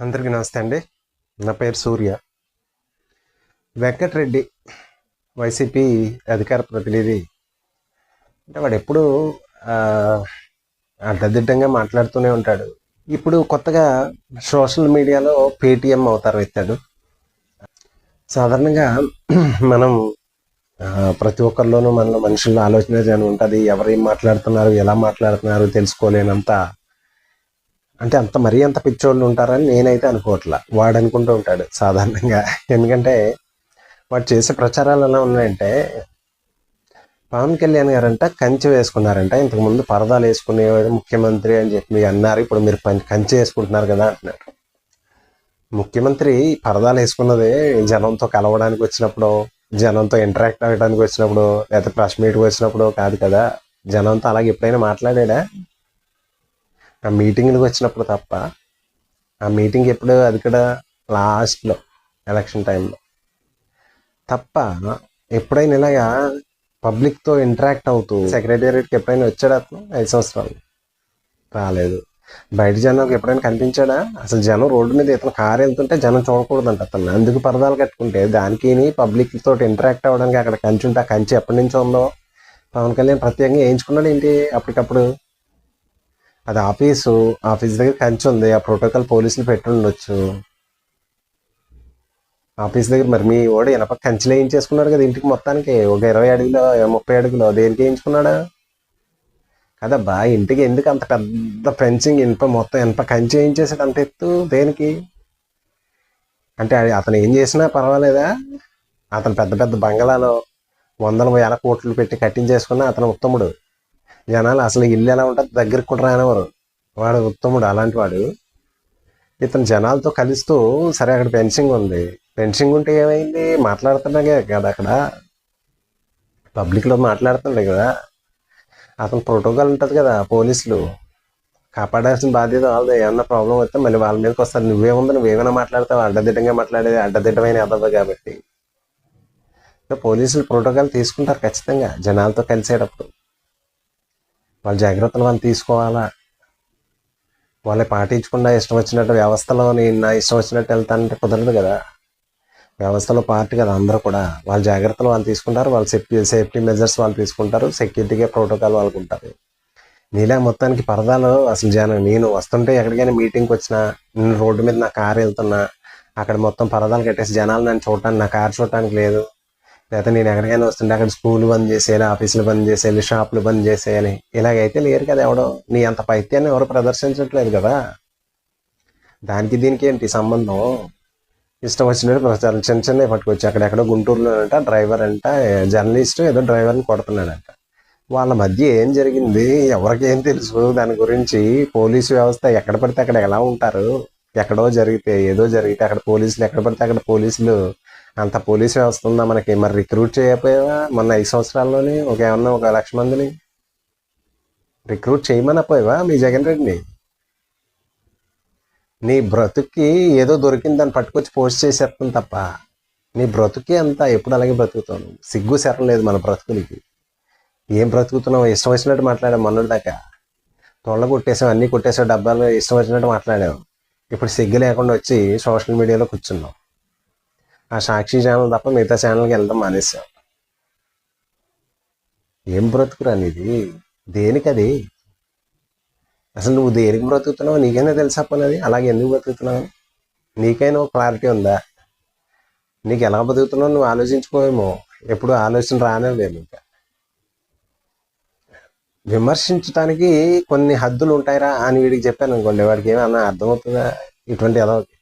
అందరికీ నమస్తే అండి. నా పేరు సూర్య. వెంకటరెడ్డి వైసీపీ అధికార ప్రతినిధి. అంటే వాడు ఎప్పుడు అడ్డదిడ్డంగా మాట్లాడుతూనే ఉంటాడు. ఇప్పుడు కొత్తగా సోషల్ మీడియాలో పేటిఎం అవతారం ఎత్తాడు. సాధారణంగా మనం ప్రతి ఒక్కరిలోనూ మనలో మనుషుల్లో ఆలోచన ఉంటుంది. ఎవరు ఏం మాట్లాడుతున్నారు ఎలా మాట్లాడుతున్నారు తెలుసుకోలేనంత అంటే అంత మరీ అంత పిచ్చోళ్ళు ఉంటారని నేనైతే అనుకోవట్లా. వాడు అనుకుంటూ ఉంటాడు సాధారణంగా. ఎందుకంటే వాడు చేసే ప్రచారాలు ఎలా ఉన్నాయంటే పవన్ కళ్యాణ్ గారంట కంచె వేసుకున్నారంట. ఇంతకుముందు పరదాలు వేసుకునేవాడు ముఖ్యమంత్రి అని చెప్పి అన్నారు. ఇప్పుడు మీరు కంచె వేసుకుంటున్నారు కదా అంటున్నారు. ముఖ్యమంత్రి పరదాలు వేసుకున్నదే జనంతో కలవడానికి వచ్చినప్పుడు జనంతో ఇంటరాక్ట్ అవ్వడానికి వచ్చినప్పుడు లేదా ప్రెస్ మీట్కి వచ్చినప్పుడు కాదు కదా. జనంతో అలాగే ఎప్పుడైనా మాట్లాడాడా? ఆ మీటింగ్లకు వచ్చినప్పుడు తప్ప ఆ మీటింగ్ ఎప్పుడు అది కూడా లాస్ట్లో ఎలక్షన్ టైంలో తప్ప ఎప్పుడైనా ఇలాగా పబ్లిక్తో ఇంటరాక్ట్ అవుతూ సెక్రటేరియట్కి ఎప్పుడైనా వచ్చాడా అతను? ఐదు సంవత్సరాలు. రాలేదు. బయట జనం ఎప్పుడైనా కనిపించాడా? అసలు జనం రోడ్డు మీద ఇతను కారు వెళ్తుంటే జనం చూడకూడదంట అతను అందుకు పరదాలు కట్టుకుంటే దానికి పబ్లిక్ తోటి ఇంటరాక్ట్ అవ్వడానికి అక్కడ కంచి ఉంటే ఆ కంచి ఎప్పటి నుంచో ఉందో పవన్ కళ్యాణ్ ప్రత్యేకంగా వేయించుకున్నాడు ఏంటి అప్పటికప్పుడు? అది ఆఫీసు ఆఫీస్ దగ్గర కంచి ఉంది. ఆ ప్రోటోకాల్ పోలీసులు పెట్టుండొచ్చు ఆఫీస్ దగ్గర మరి మీ వాడు ఇనప కంచెలు వేయించేసుకున్నాడు కదా ఇంటికి మొత్తానికి. ఒక ఇరవై అడుగులో ముప్పై అడుగులో దేనికి వేయించుకున్నాడా? కదబ్బా ఇంటికి ఎందుకు అంత పెద్ద ఫెన్సింగ్ ఇనుప మొత్తం ఇనుప కంచి వేయించేసాడు అంత ఎత్తు దేనికి? అంటే అతను ఏం చేసినా పర్వాలేదా? అతను పెద్ద పెద్ద బంగళాలో వందల వేల కోట్లు పెట్టి కట్టించేసుకున్న అతను ఉత్తముడు. జనాలు అసలు ఇల్లు ఎలా ఉంటుంది దగ్గరికి కూడా రానివ్వరు. వాడు ఉత్తముడు అలాంటి వాడు. ఇతను జనాలతో కలుస్తూ సరే అక్కడ పెన్షింగ్ ఉంది. పెన్షింగ్ ఉంటే ఏమైంది? మాట్లాడుతున్నాగే కదా అక్కడ. పబ్లిక్లో మాట్లాడుతుండే కదా. అతను ప్రోటోకాల్ ఉంటుంది కదా పోలీసులు. కాపాడాల్సిన బాధ్యత వాళ్ళది. ఏమన్నా ప్రాబ్లం వస్తే మళ్ళీ వాళ్ళ మీదకి వస్తారు. నువ్వేముంది? నువ్వేమైనా మాట్లాడతావు? అడ్డదిడ్డంగా మాట్లాడేది అడ్డదిడ్డమైన అదవ్వ కాబట్టి. పోలీసులు ప్రోటోకాల్ తీసుకుంటారు ఖచ్చితంగా జనాలతో కలిసేటప్పుడు. వాళ్ళ జాగ్రత్తలు వాళ్ళు తీసుకోవాలా? వాళ్ళు పాటించకుండా ఇష్టం వచ్చినట్టు వ్యవస్థలో నేను నా ఇష్టం వచ్చినట్టు వెళ్తానంటే కుదరదు కదా. వ్యవస్థలో పార్టీ కదా అందరూ కూడా. వాళ్ళ జాగ్రత్తలు వాళ్ళు తీసుకుంటారు. వాళ్ళ సేఫ్టీ సేఫ్టీ మెజర్స్ వాళ్ళు తీసుకుంటారు. సెక్యూరిటీగా ప్రోటోకాల్ వాళ్ళకు ఉంటుంది నీలా మొత్తానికి పరదాలు అసలు జనం నేను వస్తుంటే ఎక్కడికైనా మీటింగ్కి వచ్చినా నేను రోడ్డు మీద నా కారు వెళ్తున్నా అక్కడ మొత్తం పరదాలు కట్టేసి జనాలు నన్ను చూడటానికి నా కారు చూడటానికి లేదు. లేకపోతే నేను ఎక్కడికైనా వస్తుంటే అక్కడ స్కూల్ బంద్ చేసేయాలి ఆఫీసులు బంద్ చేసేయాలి షాపులు బంద్ చేసేయాలి. ఇలాగైతే లేరు కదా ఎవడో. నీ అంత పైత్యాన్ని ఎవరు ప్రదర్శించట్లేదు కదా. దానికి దీనికి ఏంటి సంబంధం? ఇష్టం వచ్చినట్టు ప్రచారం చిన్న చిన్నవి పట్టుకొచ్చి అక్కడెక్కడో గుంటూరులో అంట డ్రైవర్ అంట జర్నలిస్ట్ ఏదో డ్రైవర్ని కొడుతున్నాడంట. వాళ్ళ మధ్య ఏం జరిగింది? ఎవరికి ఏం తెలుసు? దాని గురించి పోలీసు వ్యవస్థ ఎక్కడ పడితే అక్కడ ఎలా ఉంటారు? ఎక్కడో జరిగితే ఏదో జరిగితే అక్కడ పోలీసులు ఎక్కడ పడితే అక్కడ పోలీసులు అంత పోలీస్ వ్యవస్థ ఉందా మనకి? మరి రిక్రూట్ చేయకపోయావా మొన్న ఐదు సంవత్సరాల్లోనే ఒక ఏమన్నా ఒక లక్ష మందిని రిక్రూట్ చేయమనపోయావా మీ జగన్ రెడ్డిని? నీ బ్రతుక్కి ఏదో దొరికింది దాన్ని పట్టుకొచ్చి పోస్ట్ చేసేస్తాను తప్ప. నీ బ్రతుకే అంతా ఎప్పుడు అలాగే బ్రతుకుతాను సిగ్గు శరం లేదు మన బ్రతుకులకి ఏం బ్రతుకుతున్నావు? ఇష్టం వచ్చినట్టు మాట్లాడాం మొన్నటి దాకా. తొండ కొట్టేసాం అన్నీ కొట్టేసాం డబ్బాలు ఇష్టం వచ్చినట్టు మాట్లాడాం ఇప్పుడు సిగ్గు లేకుండా వచ్చి సోషల్ మీడియాలో కూర్చున్నాం ఆ సాక్షి ఛానల్ తప్ప మిగతా ఛానల్కి వెళ్ళడం మానేసాం ఏం బ్రతుకురాని ఇది దేనికది అసలు నువ్వు దేనికి బ్రతుకుతున్నావు నీకైనా తెలుసా పనది అలాగే ఎందుకు బ్రతుకుతున్నావు? నీకైనా ఒక క్లారిటీ ఉందా? నీకు ఎలా బతుకుతున్నావు నువ్వు ఆలోచించుకోవేమో. ఎప్పుడు ఆలోచన రానే ఇంకా. విమర్శించడానికి కొన్ని హద్దులు ఉంటాయిరా అని వీడికి చెప్పాను అనుకోండి వాడికి ఏమైనా అర్థమవుతుందా? ఇటువంటి ఎదవకి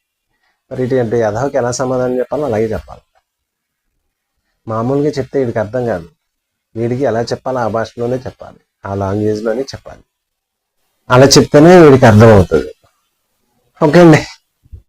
మరి ఇటువంటి ఎదవకి ఎలా సమాధానం చెప్పాలో అలాగే చెప్పాలి. మామూలుగా చెప్తే వీడికి అర్థం కాదు. వీడికి ఎలా చెప్పాలో ఆ భాషలోనే చెప్పాలి. ఆ లాంగ్వేజ్లోనే చెప్పాలి. అలా చెప్తేనే వీడికి అర్థమవుతుంది. ఓకే అండి.